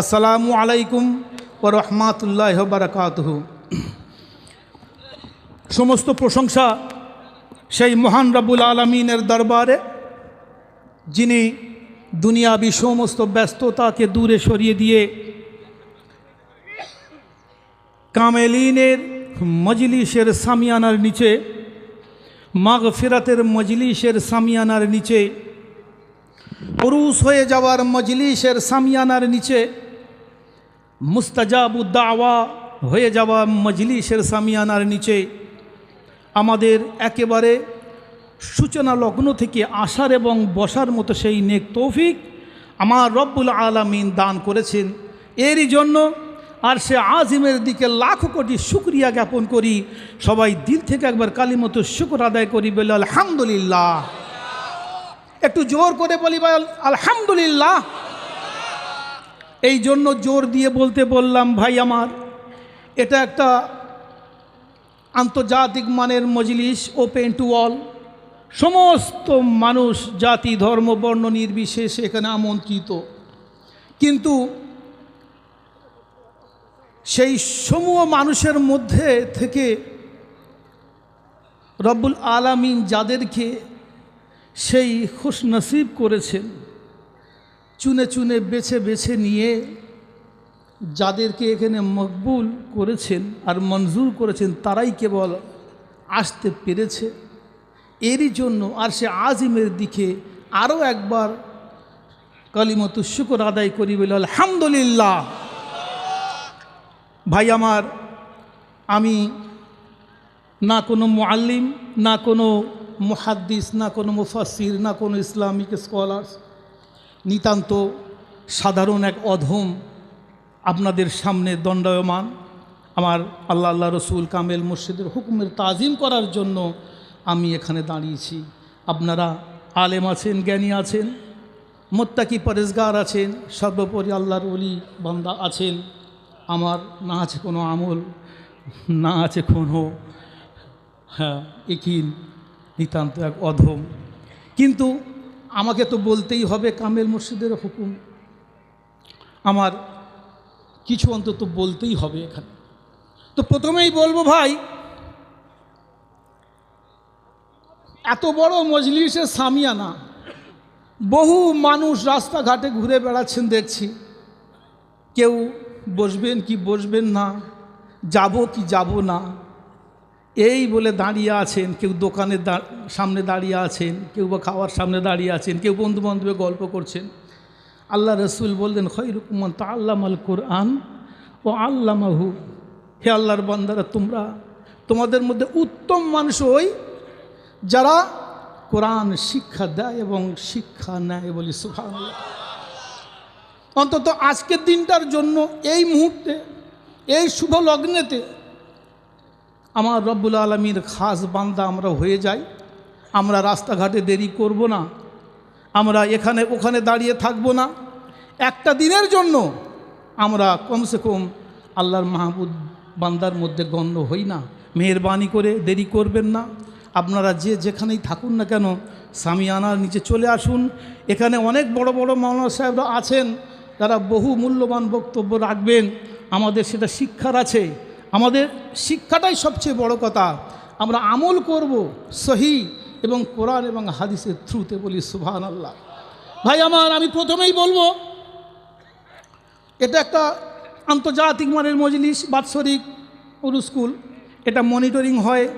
আসসালামু আলাইকুম ও রহমাতুল্লাহ বারকাতহ। সমস্ত প্রশংসা সেই মহান রব্বুল আলমিনের দরবারে, যিনি দুনিয়াবি সমস্ত ব্যস্ততাকে দূরে সরিয়ে দিয়ে কামেলিনের মজলিসের সামিয়ানার নিচে মাগ ফিরাতের মজলিসের সামিয়ানার নিচে পুরুষ হয়ে যাওয়ার মজলিসের সামিয়ানার নিচে মুস্তাজাবুদ্দাওয়া হয়ে যাওয়া মজলিসের সামিয়ানার নিচে। আমাদের একেবারে সূচনা লগ্ন থেকে আসার এবং বসার মতো সেই নেক তৌফিক আমার রব্বুল আলমিন দান করেছেন। এরই জন্য আর সে আজিমের দিকে লাখো কোটি শুক্রিয়া জ্ঞাপন করি। সবাই দিল থেকে একবার কালিমতো শুক্র আদায় করি বলে আলহামদুলিল্লাহ। একটু জোর করে বলি আলহামদুলিল্লাহ। এই জন্য জোর দিয়ে বলতে বললাম, ভাই আমার, এটা একটা আন্তর্জাতিক মানের মজলিস ওপেন টু অল সমস্ত মানুষ, জাতি, ধর্ম, বর্ণ নির্বিশেষে এখানে আমন্ত্রিত। কিন্তু সেই সমূহ মানুষের মধ্যে থেকে রব্বুল আলামিন যাদেরকে সেই খুশ নসিব করেছেন চুনে চুনে বেছে বেছে নিয়ে যাদেরকে এখানে মকবুল করেছেন আর মঞ্জুর করেছেন, তারাই কেবল আসতে পেরেছে। এরই জন্য আর সে আজিমের দিকে আরও একবার কালিমত শুকর আদায় করি বলে, আলহামদুলিল্লাহ। ভাই আমার, আমি না কোনো মুআল্লিম, না কোনো মুহাদ্দিস, না কোনো মুফাসির না কোনো ইসলামিক স্কলার্স নিতান্ত সাধারণ এক অধম আপনাদের সামনে দণ্ডায়মান। আমার আল্লাহ আল্লাহ রসুল কামেল মুর্শিদের হুকুমের তাজিম করার জন্য আমি এখানে দাঁড়িয়েছি। আপনারা আলেম আছেন, জ্ঞানী আছেন, মোত্তাকি পরেজগার আছেন, সর্বোপরি আল্লাহর অলি বান্দা আছেন। আমার না আছে কোনো আমল, না আছে কোনো হ্যাঁ একিন নিতান্ত এক অধম। কিন্তু আমাকে তো বলতেই হবে কামেল মুর্শিদের হুকুম। আমার কিছু অন্তত বলতেই হবে এখানে। তো প্রথমেই বলব ভাই, এত বড় মজলিসে সামিয়ানা বহু মানুষ রাস্তাঘাটে ঘুরে বেড়াচ্ছেন দেখছি। কেউ বসবেন কি বসবেন না, যাব কি যাব না। এই বলে দাঁড়িয়ে আছেন, কেউ দোকানের সামনে দাঁড়িয়ে আছেন, কেউ বা খাওয়ার সামনে দাঁড়িয়ে আছেন, কেউ বন্ধু বান্ধবে গল্প করছেন। আল্লাহ রসুল বললেন খৈরুকুমান তা আল্লাহ আল কোরআন ও আল্লামাহু। হে আল্লাহর বান্দারা, তোমরা তোমাদের মধ্যে উত্তম মানুষ ওই যারা কোরআন শিক্ষা দেয় এবং শিক্ষা নেয় বলি সুফান অন্তত আজকের দিনটার জন্য এই মুহূর্তে, এই শুভ লগ্নেতে আমার রব্বুল আলমীর খাস বান্দা আমরা হয়ে যাই। আমরা রাস্তাঘাটে দেরি করব না। আমরা এখানে ওখানে দাঁড়িয়ে থাকব না। একটা দিনের জন্য আমরা কমসে কম আল্লাহর মাহবুদ বান্দার মধ্যে গণ্য হই না। মেহরবানি করে দেরি করবেন না। আপনারা যে যেখানেই থাকুন না কেন, সামিয়ানার নিচে চলে আসুন। এখানে অনেক বড় বড় মাওলানা সাহেবরা আছেন। তারা বহু মূল্যবান বক্তব্য রাখবেন। আমাদের সেটা শিক্ষার আছে। আমাদের শিক্ষাটাই সবচেয়ে বড় কথা। আমরা আমল করব সহি এবং কোরআন এবং হাদিসের থ্রুতে বলি সুভান আল্লাহ ভাই আমার, আমি প্রথমেই বলব, এটা একটা আন্তর্জাতিক মানের মজলিস, বাৎসরিক স্কুল। এটা মনিটরিং হয়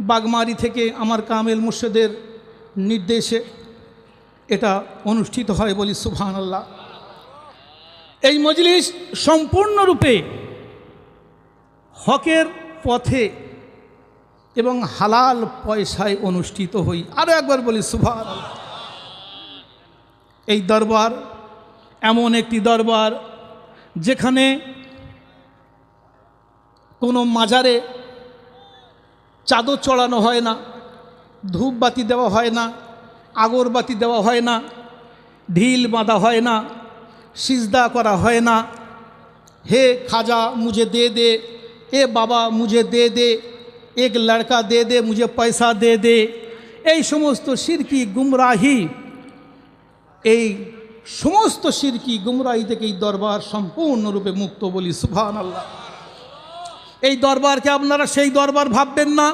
বাগমারি থেকে আমার কামেল মুর্শেদের নির্দেশে। এটা অনুষ্ঠিত হয় বলি সুভান আল্লাহ এই মজলিস সম্পূর্ণরূপে হকের পথে এবং হালাল পয়সায় অনুষ্ঠিত হই। আরও একবার বলি সুভার এই দরবার এমন একটি দরবার যেখানে কোনো মাজারে চাদর চড়ানো হয় না ধূপবাতি দেওয়া হয় না আগরবাতি দেওয়া হয় না, ঢিল বাঁধা হয় না, সিজদা করা হয় না। হে খাজা, মুঝে দে দে এ বাবা মুঝে দে দে এক লড়কা দে দে মুঝে পয়সা দে দে এই সমস্ত সিরকি গুমরাহি, এই সমস্ত সিরকি গুমরাহি থেকে এই দরবার সম্পূর্ণরূপে মুক্ত বলি সুভান আল্লাহ এই দরবারকে আপনারা সেই দরবার ভাববেন না।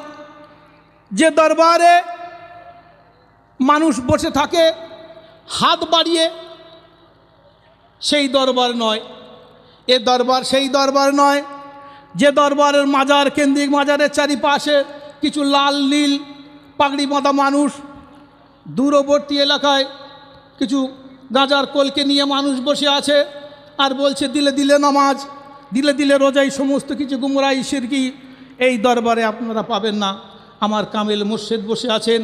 যে দরবারে মানুষ বসে থাকে, হাত বাড়িয়ে, সেই দরবার নয়। এ দরবার সেই দরবার নয়। যে দরবারের মাজার, কেন্দ্রিক মাজারের চারিপাশে কিছু লাল, নীল, পাগড়ি বাঁধা মানুষ, দূরবর্তী এলাকায় কিছু গাঁজার কলকে নিয়ে মানুষ বসে আছে আর বলছে, দিলে দিলে নামাজ, দিলে দিলে রোজাই সমস্ত কিছু গুমরাই সিরকি, এই দরবারে আপনারা পাবেন না। আমার কামেল মোর্শেদ বসে আছেন,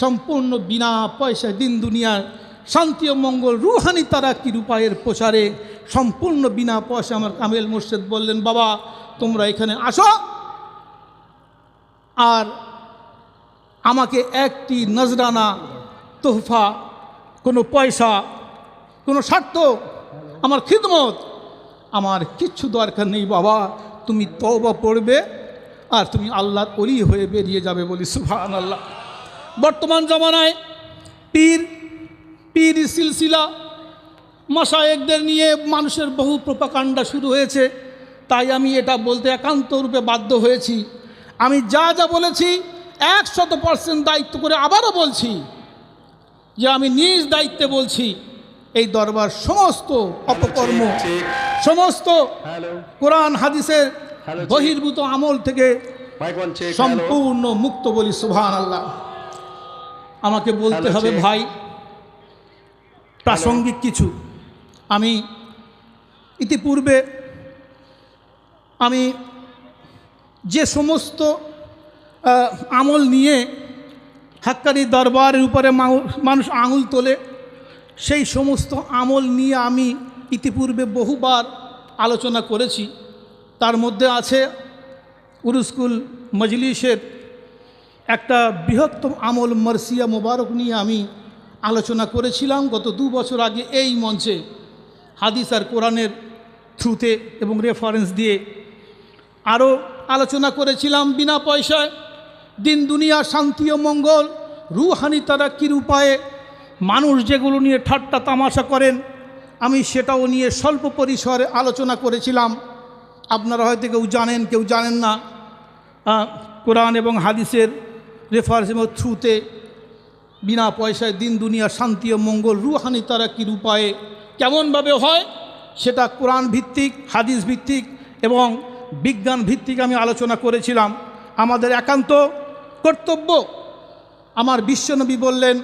সম্পূর্ণ বিনা পয়সায় দিন দুনিয়ার শান্তি ও মঙ্গল রুহানি তারা কি রূপায়ের প্রচারে? সম্পূর্ণ বিনা পয়সা আমার কামেল মোর্শেদ বললেন, বাবা, তোমরা এখানে আসো। আর আমাকে একটি নজরানা তোহফা, কোনো পয়সা, কোনো স্বার্থ, আমার খিদমত, আমার কিচ্ছু দরকার নেই, বাবা। তুমি তওবা পড়বে আর তুমি আল্লাহর অলি হয়ে বেরিয়ে যাবে বলি সুভান আল্লাহ বর্তমান জমানায় পীর পীর সিলসিলা। মশায়েকদের নিয়ে মানুষের বহু প্রপাকাণ্ডা শুরু হয়েছে। তাই আমি এটা বলতে একান্ত রূপে বাধ্য হয়েছি। আমি যা যা বলেছি একশত পার্সেন্ট দায়িত্ব করে আবারও বলছি। যে আমি নিজ দায়িত্বে বলছি এই দরবার সমস্ত অপকর্ম সমস্ত কোরআন হাদিসের বহির্ভূত আমল থেকে সম্পূর্ণ মুক্ত বলি সুভান আল্লাহ আমাকে বলতে হবে ভাই প্রাসঙ্গিক কিছু। আমি ইতিপূর্বে আমি যে সমস্ত আমল নিয়ে হাক্কানি দরবারের উপরে মানুষ আঙুল তোলে, সেই সমস্ত আমল নিয়ে আমি ইতিপূর্বে বহুবার আলোচনা করেছি। তার মধ্যে আছে উরুস্কুল মজলিসের একটা বৃহত্তম আমল মার্সিয়া মোবারক নিয়ে আমি আলোচনা করেছিলাম গত দু বছর আগে এই মঞ্চে। হাদিস আর কোরআনের থ্রুতে এবং রেফারেন্স দিয়ে। আরও আলোচনা করেছিলাম বিনা পয়সায়। দিন, দুনিয়া, শান্তি ও মঙ্গল, রুহানি তারা কির উপায়ে। মানুষ যেগুলো নিয়ে ঠাট্টা তামাশা করেন, আমি সেটাও নিয়ে স্বল্প পরিসরে আলোচনা করেছিলাম। আপনারা হয়তো কেউ জানেন কেউ জানেন না। কোরআন এবং হাদিসের রেফারেন্স এবং থ্রুতে বিনা পয়সায় দিন, দুনিয়া, শান্তি ও মঙ্গল, রুহানি তারা কির উপায়ে কেমনভাবে হয়, সেটা কোরআন ভিত্তিক, হাদিস ভিত্তিক এবং বিজ্ঞান ভিত্তিক আমি আলোচনা করেছিলাম। আমাদের একান্ত কর্তব্য, আমার বিশ্বনবী বললেন,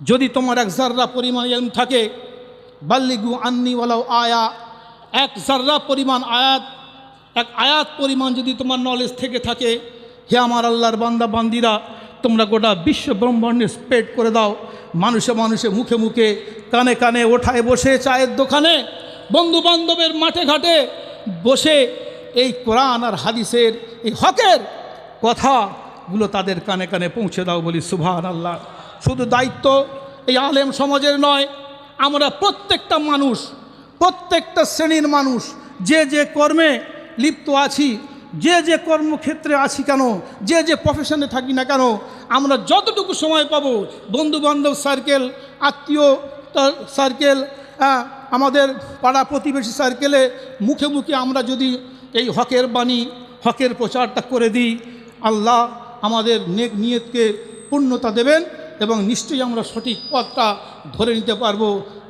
যদি তোমার এক জাররা পরিমাণ এলম থাকে, বাল্লিগু আন্নিওয়ালাও আয়া এক জাররা পরিমাণ আয়াত, এক আয়াত পরিমাণ যদি তোমার নলেজ থেকে থাকে, হে আমার আল্লাহর বান্দা বান্দিরা তোমরা গোটা বিশ্ব ব্রহ্মাণ্ডে স্প্রেড করে দাও। মানুষে মানুষে মুখে মুখে, কানে কানে ওঠায় বসে চায়ের দোকানে বন্ধু বান্ধবের মাঠে ঘাটে বসে এই কোরআন আর হাদিসের এই হকের কথাগুলো তাদের কানে কানে পৌঁছে দাও বলি সুভান আল্লাহ শুধু দায়িত্ব এই আলেম সমাজের নয়, আমরা প্রত্যেকটা মানুষ, প্রত্যেকটা শ্রেণির মানুষ, যে যে কর্মে লিপ্ত আছি যে যে কর্মক্ষেত্রে আছি কেন, যে যে প্রফেশনে থাকি না কেন, আমরা যতটুকু সময় পাবো বন্ধু বান্ধব সার্কেল আত্মীয় সার্কেল আমাদের পাড়া প্রতিবেশী সার্কেলে মুখে মুখে আমরা যদি এই হকের বাণী, হকের প্রচারটা করে দিই, আল্লাহ আমাদের নেক নিয়তকে পূর্ণতা দেবেন এবং নিশ্চয়ই আমরা সঠিক পথটা ধরে নিতে পারব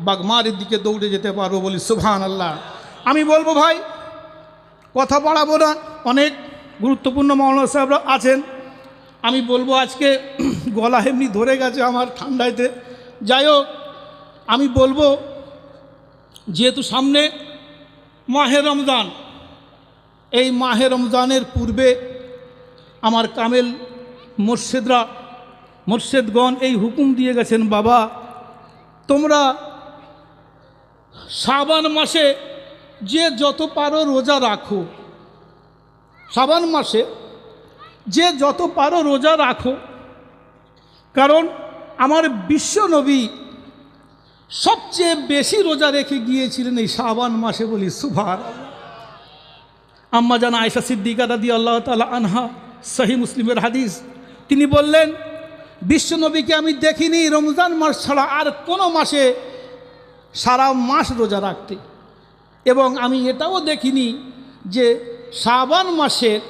বাগমারের দিকে দৌড়ে যেতে পারব বলি সুবহান আল্লাহ আমি বলব ভাই কথা বাড়াবো না। অনেক গুরুত্বপূর্ণ মৌলানা সাহেবরা আছেন। আমি বলব আজকে গলা এমনি ধরে গেছে আমার ঠান্ডাইতে। যাই হোক, আমি বলব যেহেতু সামনে মাহে রমজান, এই মাহে রমজানের পূর্বে আমার কামেল মোর্শেদরা, মোর্শেদগণ এই হুকুম দিয়ে গেছেন, বাবা, তোমরা শ্রাবণ মাসে যে যত পারো রোজা রাখো। শ্রাবণ মাসে যে যত পারো রোজা রাখো। কারণ আমার বিশ্বনবী সবচেয়ে বেশি রোজা রেখে গিয়েছিলেন এই শ্রাবণ মাসে বলি, সুভার। আম্মা জানা আয়সা সিদ্দিকা দাদি আল্লাহ তালা আনহা সহি মুসলিমের হাদিস। তিনি বললেন বিশ্বনবীকে আমি দেখিনি, রমজান মাস ছাড়া আর কোনো মাসে সারা মাস রোজা রাখতে। এবং আমি এটাও দেখিনি যে শ্রাবণ মাসের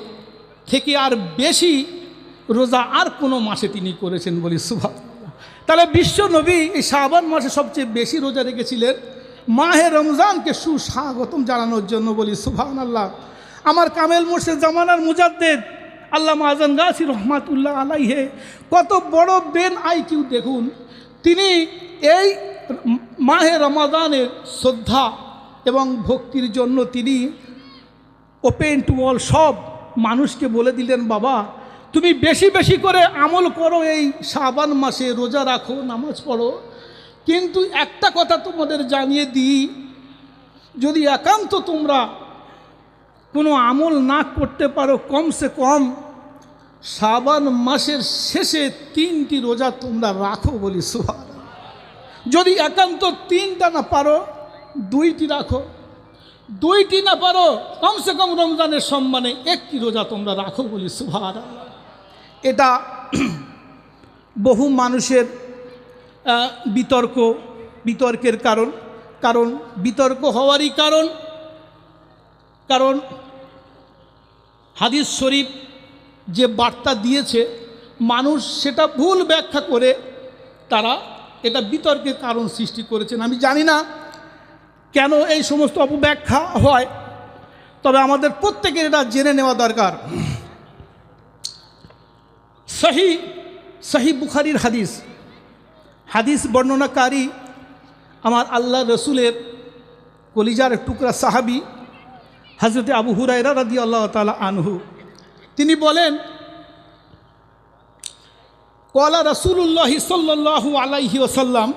থেকে আর বেশি রোজা আর কোনো মাসে তিনি করেছেন বলি সুভা তাহলে বিশ্ব নবী এই শ্রাবণ মাসে সবচেয়ে বেশি রোজা রেখেছিলেন মাহে রমজানকে সুস্বাগতম জানানোর জন্য বলি সুভান আল্লাহ আমার কামেল মোর্শেদ জামানার মুজাদ্দেদ আল্লাহ আজান গাছি রহমাতুল্লাহ আলাইহে, কত বড় বেন আইকিউ দেখুন। তিনি এই মাহে রমাদানের শ্রদ্ধা এবং ভক্তির জন্য তিনি ওপেন টু অল সব মানুষকে বলে দিলেন, বাবা, তুমি বেশি বেশি করে আমল করো এই শ্রাবান মাসে, রোজা রাখো, নামাজ পড়ো। কিন্তু একটা কথা তোমাদের জানিয়ে দিই, যদি একান্ত তোমরা কোনো আমল না করতে পারো, কমসে কম শ্রাবান মাসের শেষে তিনটি রোজা তোমরা রাখো বলি সুহার যদি একান্ত তিনটা না পারো দুইটি রাখো। দুইটি না পারো, কমসে কম রমজানের সম্মানে একটি রোজা তোমরা রাখো বলি সুভার এটা বহু মানুষের বিতর্ক, বিতর্কের কারণ। কারণ বিতর্ক হওয়ারই কারণ। কারণ হাদিস শরীফ যে বার্তা দিয়েছে, মানুষ সেটা ভুল ব্যাখ্যা করে তারা এটা বিতর্কের কারণ সৃষ্টি করেছেন। আমি জানি না কেন এই সমস্ত অপব্যাখ্যা হয়? তবে আমাদের প্রত্যেকের এটা জেনে নেওয়া দরকার। সহি সহি বুখারির হাদিস। হাদিস বর্ণনাকারী আমার আল্লাহ রসুলের কলিজার টুকরা সাহাবি হজরতে আবু হুরাইরা রাদি আল্লাহ তালা আনহু। তিনি বলেন কলা রসুল্লাহি সাল্লাহু আলাইহি ওসাল্লাম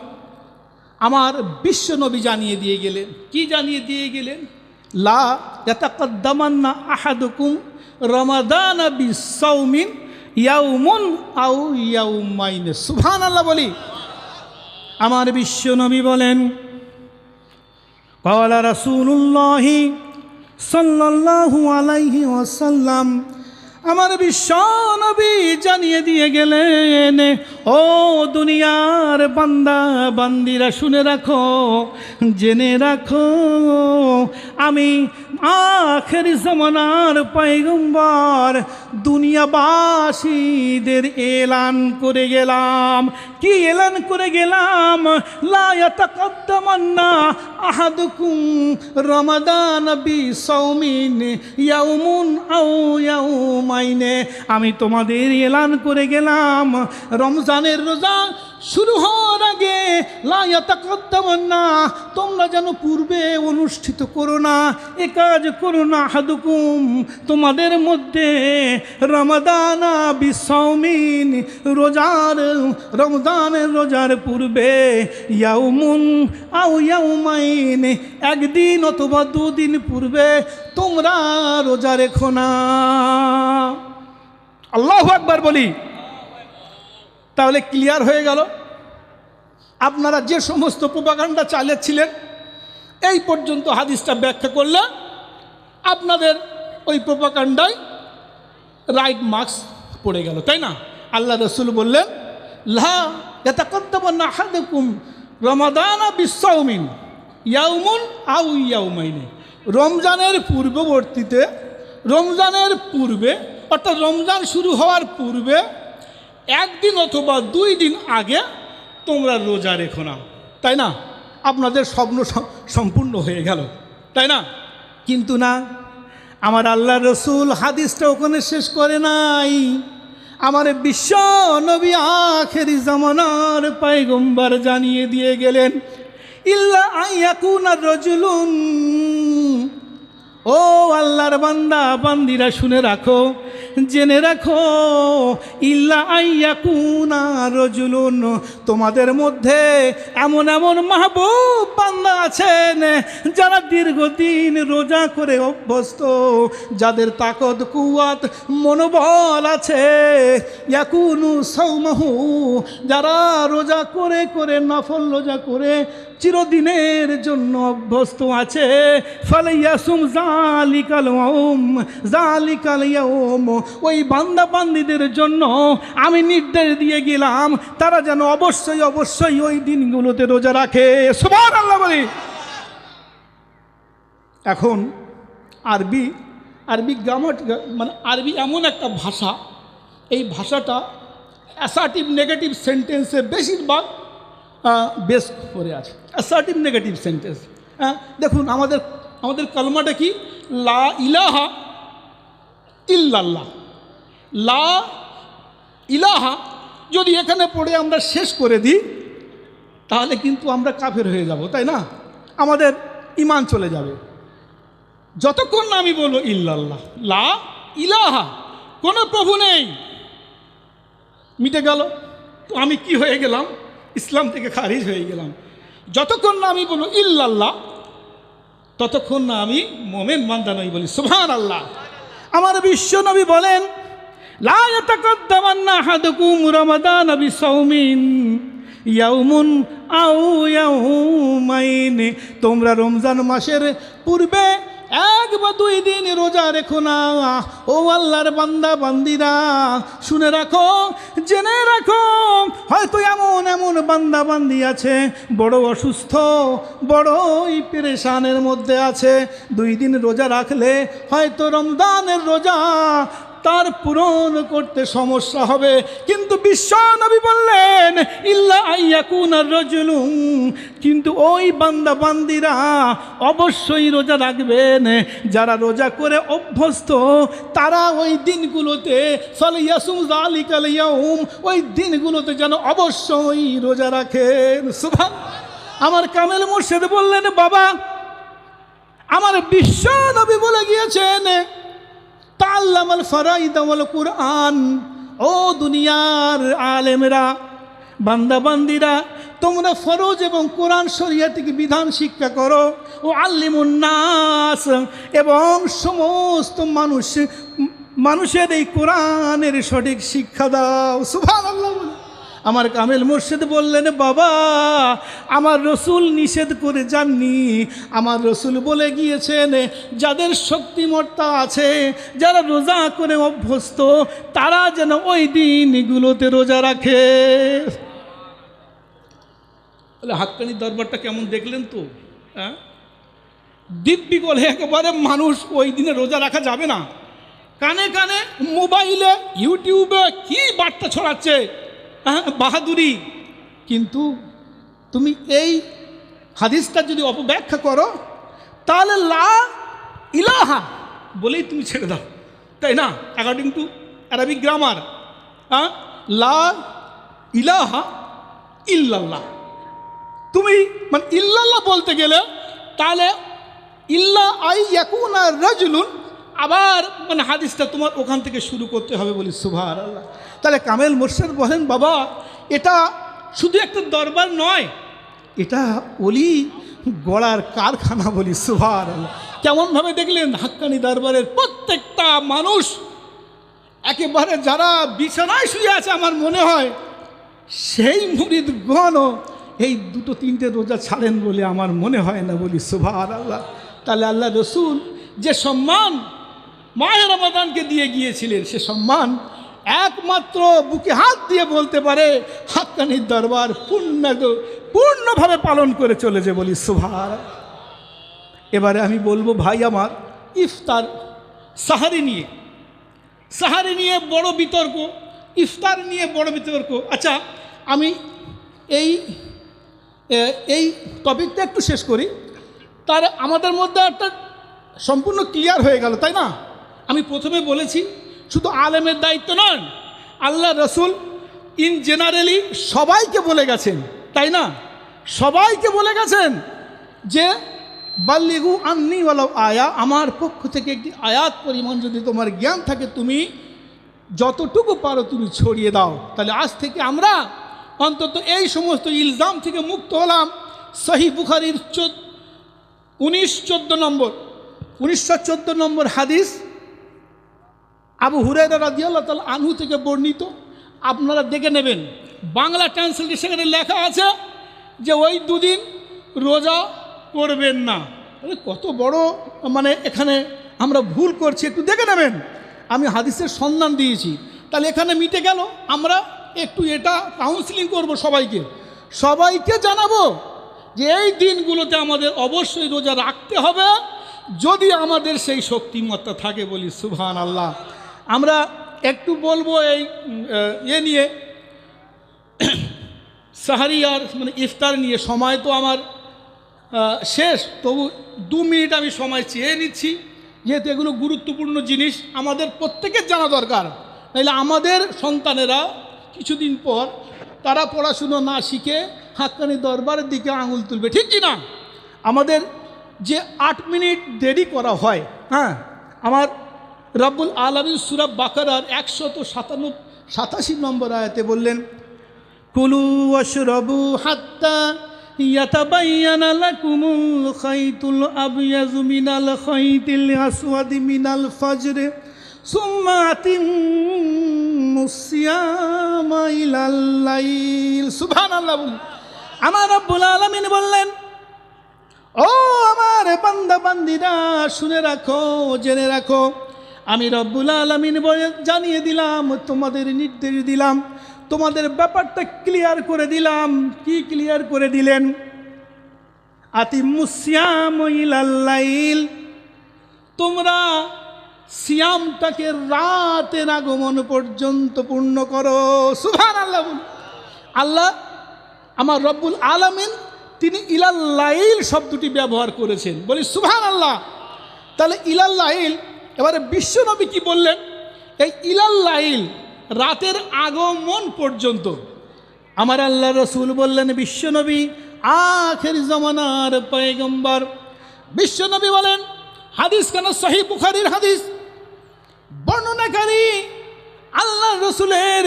আমার বিশ্ব নবী জানিয়ে দিয়ে গেলেন। কি জানিয়ে দিয়ে গেলেন? লা ইয়াতাকাদ্দামান্না আহাদুকুম রমাদান বি সৌমিন ইয়াউমুন আউ ইয়াউমাইন। সুহান আল্লাহ বলি। আমার বিশ্ব নবী বলেন কওয়ালা রাসুল্লাহি সাল্লাল্লাহু আলাইহি ওয়াসাল্লাম আমার বিশ্ব নবী জানিয়ে দিয়ে গেলেন, ও দুনিয়ার বান্দা, বান্দিরা শুনে রাখো, জেনে রাখো, আমি আখের জমানার পৈগম্বর দুনিয়াবাসীদের এলান করে গেলাম। কি এলান করে গেলাম? লায়াতাকাদ্দামান্না আহাদুকুম রমাদান বি সৌমিন ইয়াউমুন আও ইয়াউমাইনে। আমি তোমাদের এলান করে গেলাম। রমজানের রোজা শুরু হওয়ার আগে লায়াতাকাদ্দামান্না তোমরা যেন পূর্বে অনুষ্ঠিত করো না, এ কাজ করো না হাদুকুম তোমাদের মধ্যে রমাদানা বিসৌমিন রোজার, রমজানের রোজার পূর্বে ইয়াউমুন আউ ইয়াউমাইন, একদিন অথবা দুদিন পূর্বে তোমরা রোজা রেখো না। আল্লাহ একবার বলি। তাহলে ক্লিয়ার হয়ে গেল। আপনারা যে সমস্ত প্রোপাগান্ডা চালিয়েছিলেন, এই পর্যন্ত হাদিসটা ব্যাখ্যা করলে আপনাদের ওই প্রোপাকাণ্ডায় রাইট মার্কস পড়ে গেল, তাই না? আল্লাহ রসুল বললেন, লা আহাদুকুম রমাদানা বিসাউমিন ইয়াউমুন আউ ইয়াউমাইনে। রমজানের পূর্ববর্তীতে, রমজানের পূর্বে, অর্থাৎ রমজান শুরু হওয়ার পূর্বে একদিন অথবা দুই দিন আগে তোমরা রোজা রেখো না। তাই না? আপনাদের স্বপ্ন সম্পূর্ণ হয়ে গেল। তাই না? কিন্তু না, আমার আল্লাহ রসুল হাদিসটা ওখানে শেষ করে নাই। আমার বিশ্ব নবী আখেরি জামানার পাইগম্বার জানিয়ে দিয়ে গেলেন, ইল্লা আইয়াকুনা রজুলুন ও আল্লাহর বান্দা, বান্দিরা শুনে রাখো, জেনে রাখো, ইল্লা আইয়াকুনা রজুলুন, তোমাদের মধ্যে এমন এমন মাহবুব বান্দা আছেন যারা দীর্ঘদিন রোজা করে অভ্যস্ত, যাদের তাকত, কুয়াত, মনোবল আছে। ইয়াকুনু সৌমাহু যারা রোজা করে করে, নফল রোজা করে চিরদিনের জন্য অভ্যস্ত আছে। ফালাইয়াসুম জালিকাল ওম জালিকাল ইয়াউম। ওই বান্দা বান্দিদের জন্য আমি নির্দেশ দিয়ে গেলাম, তারা যেন অবশ্যই অবশ্যই ওই দিনগুলোতে রোজা রাখে। সুবহানাল্লাহ বলি। এখন আরবি আরবি গ্রামার মানে আরবি এমন একটা ভাষা, এই ভাষাটা অ্যাসার্টিভ নেগেটিভ সেন্টেন্সে বেশিরভাগ বেশ করে আছে। অ্যাসার্টিভ নেগেটিভ সেন্টেন্স হ্যাঁ দেখুন, আমাদের আমাদের কলমাটা কি? লা ইলাহা ইল্লাল্লাহ। লা ইলাহা যদি এখানে পড়ে আমরা শেষ করে দিই, তাহলে কিন্তু আমরা কাফের হয়ে যাব, তাই না? আমাদের ইমান চলে যাবে। যতক্ষণ না আমি বলব ইল্লাল্লাহ, লা ইলাহা, কোনো প্রভু নেই। মিটে গেল। তো আমি কি হয়ে গেলাম? ইসলাম থেকে খারিজ হয়ে গেলাম। যতক্ষণ না আমি বলব ইল্লাল্লাহ, ততক্ষণ না আমি মোমেন বান্দা নই বলি সুবহান আল্লাহ আমার বিশ্ব নবী বলেন তোমরা রমজান মাসের পূর্বে এক বা দুই দিন রোজা রেখো না। ও আল্লাহর বান্দা, বান্দিরা, শুনে রাখো, জেনে রাখো, হয়তো এমন এমন বান্দা, বান্দি আছে, বড় অসুস্থ, বড়ই পেরেশানের মধ্যে আছে। দুই দিন রোজা রাখলে হয়তো রমদানের রোজা তার পূরণ করতে সমস্যা হবে। কিন্তু বিশ্ব নবী বললেন, ইল্লা আইয়াকুন আর রজুলুম। কিন্তু ওই বান্দা বান্দিরা অবশ্যই রোজা রাখবেন। যারা রোজা করে অভ্যস্ত, তারা ওই দিনগুলোতে, সালিয়াসুম জালিকাল ইয়াউম, ওই দিনগুলোতে যেন অবশ্যই রোজা রাখেন। সুভান আমার কামেল মুর্শিদ বললেন, বাবা, আমার বিশ্ব নবী বলে গিয়েছেন তাল্লামাল ফারাইদাওয়াল কুরআন। ও দুনিয়ার আলেমরা, বান্দাবান্দিরা, তোমরা ফরজ এবং কোরআন শরিয়া বিধান শিক্ষা করো। ও আল্লিমুন্নাস এবং সমস্ত মানুষ, মানুষের এই কোরআনের সঠিক শিক্ষা দাও। সুভান আল্লাহ আমার কামেল মুর্শিদ বললেন, বাবা, আমার রসুল নিষেধ করে যাননি। আমার রসুল বলে গিয়েছেন, যাদের শক্তিমত্তা আছে, যারা রোজা করে অভ্যস্ত, তারা যেন ওই দিনগুলোতে রোজা রাখে। তাহলে হাক্কানি দরবারটা কেমন দেখলেন তো হ্যাঁ? দিব্যি বলে একেবারে মানুষ ওই দিনে রোজা রাখা যাবে না। কানে কানে মোবাইলে, ইউটিউবে কি বার্তা ছড়াচ্ছে? বাহাদুরি। কিন্তু তুমি এই হাদিসটা যদি অপব্যাখ্যা করো, তাহলে লা ইলাহা বলেই তুমি ছেড়ে দাও। তাই না? অ্যাকর্ডিং টু অ্যারাবিক গ্রামার হ্যাঁ লা ইলাহা ইল্লাল্লাহ। তুমি মানে ইল্লাল্লাহ বলতে গেলে, তাহলে ইল্লা আই ইয়াকুনা রাজুলুন, আবার মানে হাদিসটা তোমার ওখান থেকে শুরু করতে হবে বলি সুভার আল্লাহ তাহলে কামেল মোর্শেদ বলেন, বাবা, এটা শুধু একটা দরবার নয়, এটা অলি গড়ার কারখানা বলি সুভার কেমনভাবে দেখলেন, হাক্কানি দরবারের প্রত্যেকটা মানুষ, একেবারে যারা বিছানায় শুয়ে আছে আমার মনে হয়, সেই মুরিদ গণও এই দুটো তিনটে রোজা ছাড়েন বলে আমার মনে হয় না বলি সুভার আল্লাহ তাহলে আল্লাহ রসুল যে সম্মান মায়ের রমাদানকে দিয়ে গিয়েছিলেন, সে সম্মান একমাত্র বুকে হাত দিয়ে বলতে পারে, হাক্কানির দরবার পূর্ণ পূর্ণভাবে পালন করে চলে যে বলি সুভার এবারে আমি বলব, ভাই আমার, ইফতার সাহারি নিয়ে সাহারি নিয়ে বড় বিতর্ক, ইফতার নিয়ে বড় বিতর্ক। আচ্ছা আমি এই এই টপিকটা একটু শেষ করি। তার আমাদের মধ্যে একটা সম্পূর্ণ ক্লিয়ার হয়ে গেল, তাই না? আমি প্রথমে বলেছি শুধু আলেমের দায়িত্ব নন, আল্লাহ রসুল ইন জেনারেলি সবাইকে বলে গেছেন, তাই না? সবাইকে বলে গেছেন যে, বাল্লিগু আন্নিওয়ালা আয়া আমার পক্ষ থেকে একটি আয়াত পরিমাণ যদি তোমার জ্ঞান থাকে তুমি যতটুকু পারো তুমি ছড়িয়ে দাও। তাহলে আজ থেকে আমরা অন্তত এই সমস্ত ইলজাম থেকে মুক্ত হলাম। সহি বুখারির চোদ্দ, উনিশ, চোদ্দ নম্বর উনিশশো চোদ্দ নম্বর হাদিস আবু হুরাইরা রাজিয়াল্লাহ তাল আনহু থেকে বর্ণিত। আপনারা দেখে নেবেন, বাংলা ট্রান্সলেশনে লেখা আছে যে ওই দুদিন রোজা করবেন না। কত বড় মানে এখানে আমরা ভুল করছি, একটু দেখে নেবেন। আমি হাদিসের সন্ধান দিয়েছি। তাহলে এখানে মিটে গেল, আমরা একটু এটা কাউন্সিলিং করব সবাইকে। সবাইকে জানাব যে এই দিনগুলোতে আমাদের অবশ্যই রোজা রাখতে হবে, যদি আমাদের সেই শক্তিমত্তা থাকে বলি সুবহান আল্লাহ আমরা একটু বলব এই আহ, ইয়ে নিয়ে সাহারিয়ার মানে ইফতার নিয়ে সময় তো আমার শেষ তবু দু মিনিট আমি সময় চেয়ে নিচ্ছি যেহেতু এগুলো গুরুত্বপূর্ণ জিনিস আমাদের প্রত্যেকের জানা দরকার। নাহলে আমাদের সন্তানেরা কিছুদিন পর তারা পড়াশুনো না শিখে হাক্কানি দরবারের দিকে আঙুল তুলবে ঠিক কি না? আমাদের যে আট মিনিট দেরি করা হয় হ্যাঁ আমার রব্বুল আলমিন সুরাব বাকারার একশত সাতান্ন, সাতাশি নম্বর আয়াতে বললেন, কুলু ওয়াশরাবু হাত্তা খাইতুল খাইতিল মিনাল আমার রব্বুল আলামিন বললেন, ও আমার বান্দা বান্দিরা শুনে রাখো, জেনে রাখো আমি রব্বুল আলমিন জানিয়ে দিলাম, তোমাদের নির্দেশ দিলাম, তোমাদের ব্যাপারটা ক্লিয়ার করে দিলাম। কি ক্লিয়ার করে দিলেন? আতি মুসিয়াম ইলাল্লাইল তোমরা সিয়ামটাকে রাতের আগমন পর্যন্ত পূর্ণ করো। সুভান আল্লাহ আল্লাহ আমার রব্বুল আলামিন, তিনি ইলাল্লাইল শব্দটি ব্যবহার করেছেন। বলি সুভান আল্লাহ তাহলে ইলাল্লাইল এবারে বিশ্বনবী কি বললেন? এই ইলাল্লাইল রাতের আগমন পর্যন্ত। আমার আল্লাহ রসুল বললেন বিশ্বনবী আখের জমানার পয়গম্বর। বিশ্বনবী বলেন, হাদিস কেন? সহি বুখারির হাদিস। বর্ণনাকারী আল্লাহ রসুলের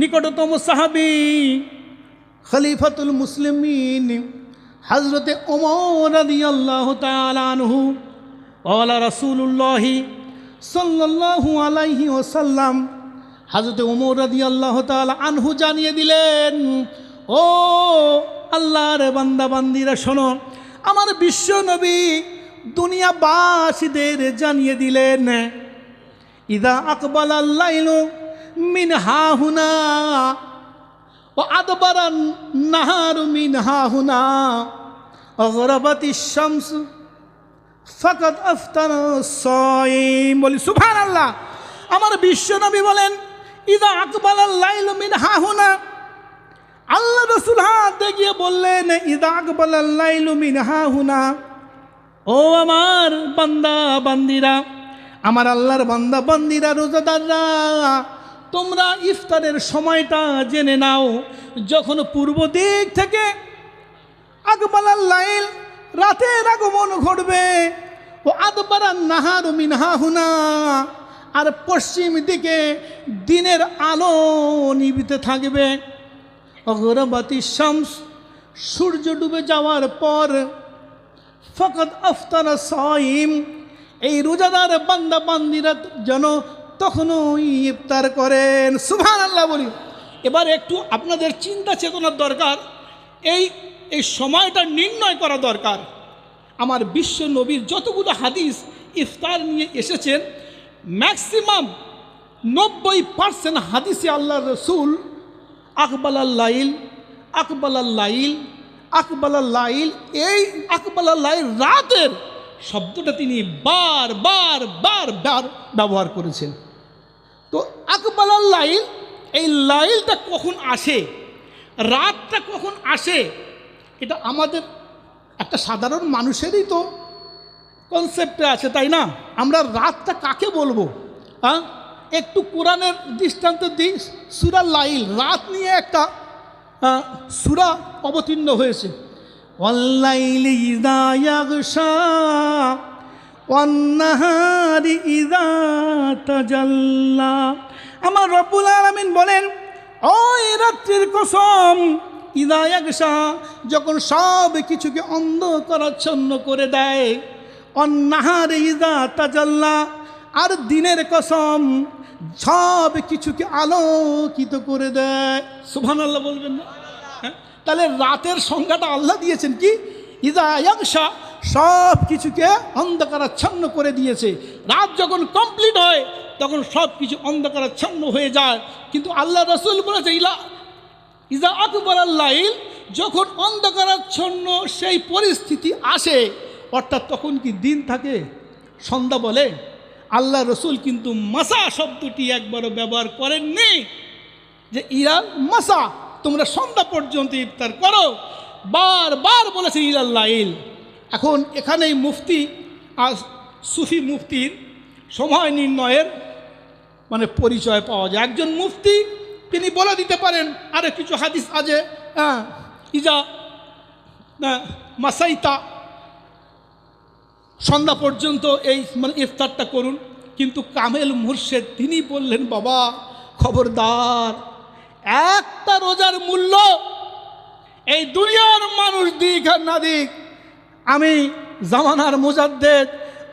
নিকটতম সাহাবি খলিফাতুল মুসলিমিন হজরতে ওমর রাদিয়াল্লাহু তাআলা আনহু ওয়ালা রাসূলুল্লাহি সাল্লাল্লাহু আলাইহি ওয়াসাল্লাম হজরতে ওমর আল্লাহ তালা আনহু জানিয়ে দিলেন, ও আল্লাহর বান্দা বান্দিরা শোনো, আমার বিশ্ব নবী দুনিয়াবাসীদের জানিয়ে দিলেন, ইদা আকবাল আল্লাইলু মিন হাহুনা ও আদবারান নাহারু মিন হাহুনা অগরবতী শামস ফকত আফতার সয়িম বলি সুভান আল্লাহ আমার বিশ্বনবী বলেন, ইদা আকবাল আল্লাইলু মিন হাহুনা আল্লাহ রসুল হাত গিয়ে বললেন, ইদা আকবাল আল্লাইলু মিন হাহুনা ও আমার বান্দা, বান্দিরা, আমার আল্লাহর বান্দা, বান্দিরা, রোজাদাররা, তোমরা ইফতারের সময়টা জেনে নাও, যখন পূর্ব দিক থেকে আকবালাল লাইল রাতের আগমন ঘটবে। ও আদবারান নাহার মিনহা হুনা। আর পশ্চিম দিকে দিনের আলো নিবিতে থাকবে। অগরবাতি শামস, সূর্য ডুবে যাওয়ার পর ফকত আফতার সাইম, এই রোজাদার বান্দা বান্দিরা যেন তখনও ইফতার করেন। সুভান আল্লাহ বলি। এবার একটু আপনাদের চিন্তা চেতনার দরকার। এই এই সময়টা নির্ণয় করা দরকার। আমার বিশ্ব নবীর যতগুলো হাদিস ইফতার নিয়ে এসেছেন ম্যাক্সিমাম নব্বই পার্সেন্ট হাদিসে আল্লাহ রসুল আকবাল আল্লাইল আকবাল আল্লাইল আকবাল আল্লাইল এই আকবাল আল্লাইল রাতের শব্দটা তিনি বার বার বার বার ব্যবহার করেছেন। তো আকবাল লাইল, এই লাইলটা কখন আসে? রাতটা কখন আসে? এটা আমাদের একটা সাধারণ মানুষেরই তো কনসেপ্টে আছে, তাই না? আমরা রাতটা কাকে বলব? হ্যাঁ একটু কোরআনের দৃষ্টান্ত দিই, সুরা লাইল, রাত নিয়ে একটা সুরা অবতীর্ণ হয়েছে। ইদা আমার রব্বুল আলামিন বলেন, ওই রাত্রির কসম ইদা ইয়াগশা যখন সব কিছুকে অন্ধ করাচ্ছন্ন করে দেয়, অন্নাহারে ইদা তাজাল্লা, আর দিনের কসম সব কিছুকে আলোকিত করে দেয়। সুবহানাল্লাহ বলবেন না? হ্যাঁ? তাহলে রাতের সংজ্ঞাটা আল্লাহ দিয়েছেন কি? ইদা ইয়াংশা সব কিছুকে অন্ধকারাচ্ছন্ন করে দিয়েছে। রাত যখন কমপ্লিট হয়, তখন সব কিছু অন্ধকারাচ্ছন্ন হয়ে যায়। কিন্তু আল্লাহ রসুল বলেছে, ইলা ইজা আকবর লাইল, যখন অন্ধকারাচ্ছন্ন সেই পরিস্থিতি আসে, অর্থাৎ তখন কি দিন থাকে? সন্ধ্যা বলে। আল্লাহ রসুল কিন্তু মাসা শব্দটি একবারও ব্যবহার করেননি, যে ইরাল মাসা, তোমরা সন্ধ্যা পর্যন্ত ইফতার করো। বারবার বলেছে ইলাল্লাইল এখন এখানেই মুফতি আর সুফি মুফতির সময় নির্ণয়ের মানে পরিচয় পাওয়া যায়। একজন মুফতি তিনি বলে দিতে পারেন আরে কিছু হাদিস আছে হ্যাঁ ইজা হ্যাঁ, মাসাইতা সন্ধ্যা পর্যন্ত এই মানে ইফতারটা করুন। কিন্তু কামেল মুর্শেদ তিনি বললেন বাবা খবরদার একটা রোজার মূল্য এই দুনিয়ার মানুষ দিক আর না দিক। আমি জামানার মুজাদ্দেদ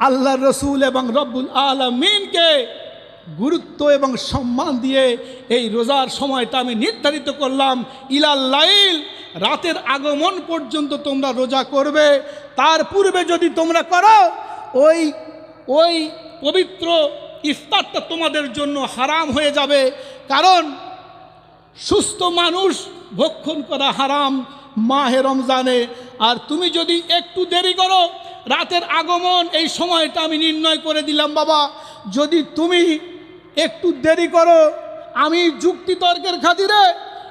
আল্লাহ রসুল এবং রব্বুল আলমিনকে গুরুত্ব এবং সম্মান দিয়ে এই রোজার সময়টা আমি নির্ধারিত করলাম। ইলাল্লাইল রাতের আগমন পর্যন্ত তোমরা রোজা করবে। তার পূর্বে যদি তোমরা করো, ওই ওই পবিত্র ইফতারটা তোমাদের জন্য হারাম হয়ে যাবে। কারণ সুস্থ মানুষ ভক্ষণ করা হারাম মাহে রমজানে। আর তুমি যদি একটু দেরি করো, রাতের আগমন এই সময়টা আমি নির্ণয় করে দিলাম, বাবা। যদি তুমি একটু দেরি করো। আমি যুক্তিতর্কের খাতিরে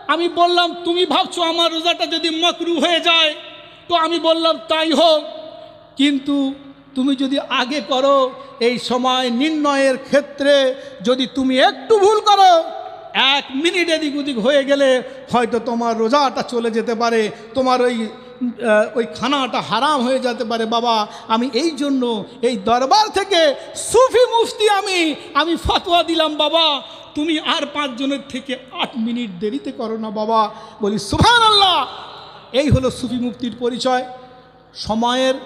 আমি বললাম, তুমি ভাবছ আমার রোজাটা যদি মকরু হয়ে যায়? তো আমি বললাম, তাই হোক। কিন্তু তুমি যদি আগে করো, এই সময় নির্ণয়ের ক্ষেত্রে যদি তুমি একটু ভুল করো, এক মিনিট এদিক ওদিক হয়ে গেলে হয়তো তোমার রোজাটা চলে যেতে পারে। তোমার ওই ওই খানাটা হারাম হয়ে যেতে পারে, বাবা। আমি এই জন্য এই দরবার থেকে সুফি মুফতি আমি আমি ফতোয়া দিলাম, বাবা। তুমি আর পাঁচজনের থেকে আট মিনিট দেরিতে করো না, বাবা। বলি সুফান আল্লাহ এই হলো সুফি মুফতির পরিচয়। সময়ের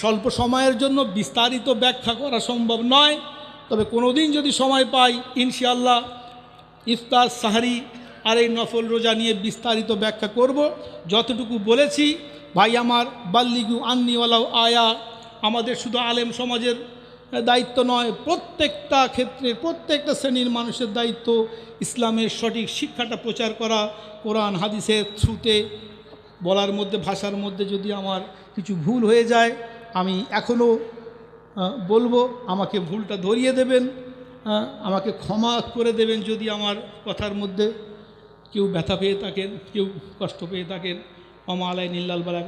স্বল্প সময়ের জন্য বিস্তারিত ব্যাখ্যা করা সম্ভব নয়। তবে কোনো দিন যদি সময় পাই, ইনশাআল্লাহ, ইফতার, সাহারি আর এই নফল রোজা নিয়ে বিস্তারিত ব্যাখ্যা করব। যতটুকু বলেছি, ভাই আমার, বাল্লিগু আন্নিওয়ালাও আয়া, আমাদের শুধু আলেম সমাজের দায়িত্ব নয়, প্রত্যেকটা ক্ষেত্রে, প্রত্যেকটা শ্রেণির মানুষের দায়িত্ব ইসলামের সঠিক শিক্ষাটা প্রচার করা, কোরআন হাদিসের থ্রুতে বলার মধ্যে, ভাষার মধ্যে যদি আমার কিছু ভুল হয়ে যায়, আমি এখনও বলব, আমাকে ভুলটা ধরিয়ে দেবেন আমাকে ক্ষমা করে দেবেন যদি আমার কথার মধ্যে কেউ ব্যথা পেয়ে থাকেন কেউ কষ্ট পেয়ে থাকেন অমালায় আলাই বেলায় বালাক